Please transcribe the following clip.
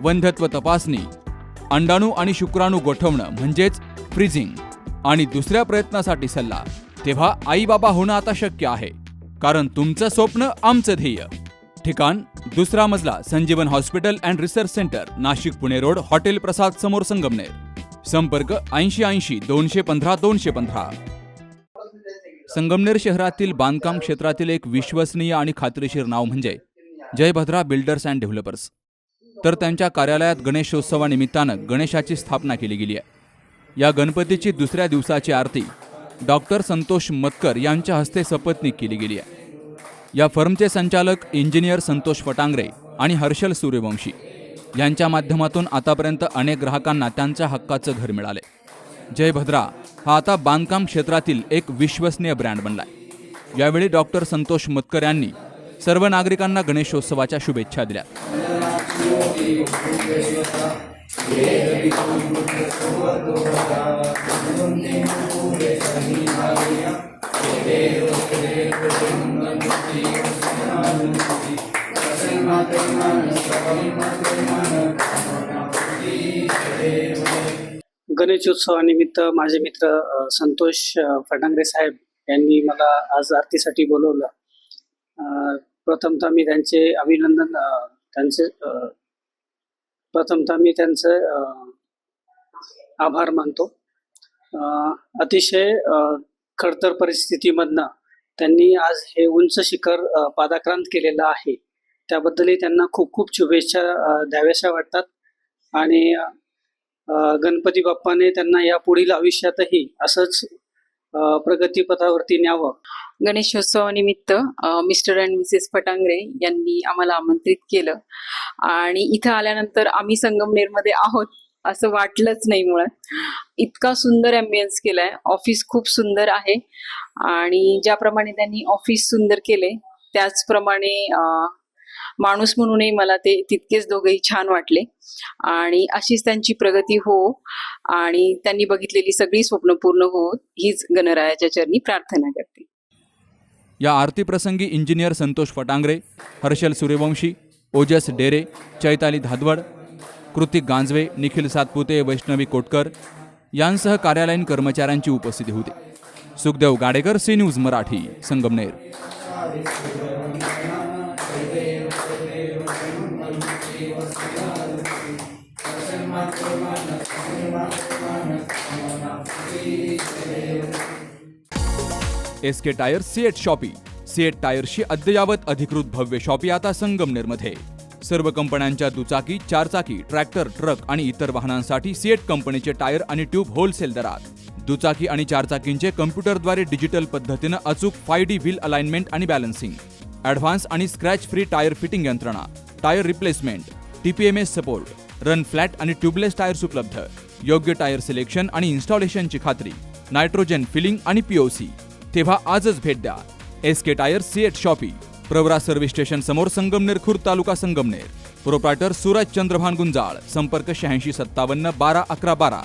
वंध्यत्व तपासणी अंडाणू आणि शुक्राणू गोठवणं म्हणजेच फ्रीजिंग आणि दुसऱ्या प्रयत्नासाठी सल्ला तेव्हा आई बाबा होणं आता शक्य आहे कारण तुमचं स्वप्न आमचं ध्येय. ठिकाण दुसरा मजला Sanjeevan hospital and research centre Nashik Pune road hotel Prasad समोर संगमनेर. संपर्क ऐंशी ऐंशी दोनशे पंधरा दोनशे पंधरा. संगमनेर शहरातील बांधकाम क्षेत्रातील एक विश्वसनीय आणि खात्रीशीर नाव म्हणजे जयभद्रा बिल्डर्स अँड डेव्हलपर्स. तर त्यांच्या कार्यालयात गणेशोत्सवानिमित्तानं गणेशाची स्थापना केली गेली आहे. या गणपतीची दुसऱ्या दिवसाची आरती डॉक्टर संतोष मतकर यांच्या हस्ते सपत्नीक केली गेली आहे. या फर्मचे संचालक इंजिनियर संतोष फटांगरे आणि हर्षल सूर्यवंशी यांच्या माध्यमातून आतापर्यंत अनेक ग्राहकांना त्यांच्या हक्काचं घर मिळाले. जय भद्रा हा आता बांधकाम क्षेत्रातील एक विश्वसनीय ब्रँड बनलाय. यावेळी डॉक्टर संतोष मतकर यांनी सर्व नागरिकांना गणेशोत्सवाच्या शुभेच्छा दिल्या. गणेशोत्सवानिमित्त माझे मित्र संतोष अ, फटांगरे साहेब यांनी मला आज आरतीसाठी बोलवलं. प्रथमतः मी त्यांचे अभिनंदन त्यांचे प्रथमतः मी त्यांचे आभार मानतो. अतिशय खडतर परिस्थितीमधनं त्यांनी आज हे उंच शिखर पादाक्रांत केलेलं आहे. त्याबद्दलही त्यांना खूप खूप शुभेच्छा द्याव्याशा वाटतात. आणि गणपती बाप्पाने त्यांना या पुढील आयुष्यातही असंच प्रगतीपथावरती न्यावं. गणेशोत्सवानिमित्त मिस्टर अँड मिसेस फटांगरे यांनी आम्हाला आमंत्रित केलं. आणि इथं आल्यानंतर आम्ही संगमनेरमध्ये आहोत असं वाटलंच नाही मुळात. इतका सुंदर अँबियन्स केलाय. ऑफिस खूप सुंदर आहे. आणि ज्याप्रमाणे त्यांनी ऑफिस सुंदर केले त्याचप्रमाणे माणूस म्हणूनही मला ते तितकेच दोघेही छान वाटले. आणि अशीच त्यांची प्रगती हो आणि त्यांनी बघितलेली सगळी स्वप्न पूर्ण हो हीच गणरायाच्या चरणी प्रार्थना करते. या आरतीप्रसंगी इंजिनियर संतोष फटांगरे हर्षल सूर्यवंशी ओजस डेरे चैताली धादवड कृतिक गांजवे निखिल सातपुते वैष्णवी कोटकर यांसह कार्यालयीन कर्मचाऱ्यांची उपस्थिती होती. Sukhdev Gadekar C news Marathi Sangamner. S K tyre CEAT shoppe. CEAT टायरशी अद्ययावत अधिकृत भव्य शॉपी आता संगमनेरमध्ये. सर्व कंपन्यांच्या दुचाकी चारचाकी ट्रॅक्टर ट्रक आणि इतर वाहनांसाठी सीएट कंपनीचे टायर आणि ट्यूब होलसेल दरात. दुचाकी आणि चारचाकींचे कम्प्युटरद्वारे डिजिटल पद्धतीनं अचूक फाय डी व्हील अलाइनमेंट आणि बॅलन्सिंग. ॲडव्हान्स आणि स्क्रॅच फ्री टायर फिटिंग यंत्रणा. Tyre replacement TPMS support run flat आणि ट्यूबलेस टायर्स उपलब्ध. योग्य टायर सिलेक्शन आणि इन्स्टॉलेशनची खात्री नायट्रोजन फिलिंग आणि पीओसी तेव्हा आजच भेट द्या. S K tyre CEAT shoppe Pravara service station समोर संगमनेर खुर्द तालुका संगमनेर. प्रोप्रायटर सूरज चंद्रभान गुंजाळ संपर्क शहाऐंशी सत्तावन्न बारा अकरा बारा.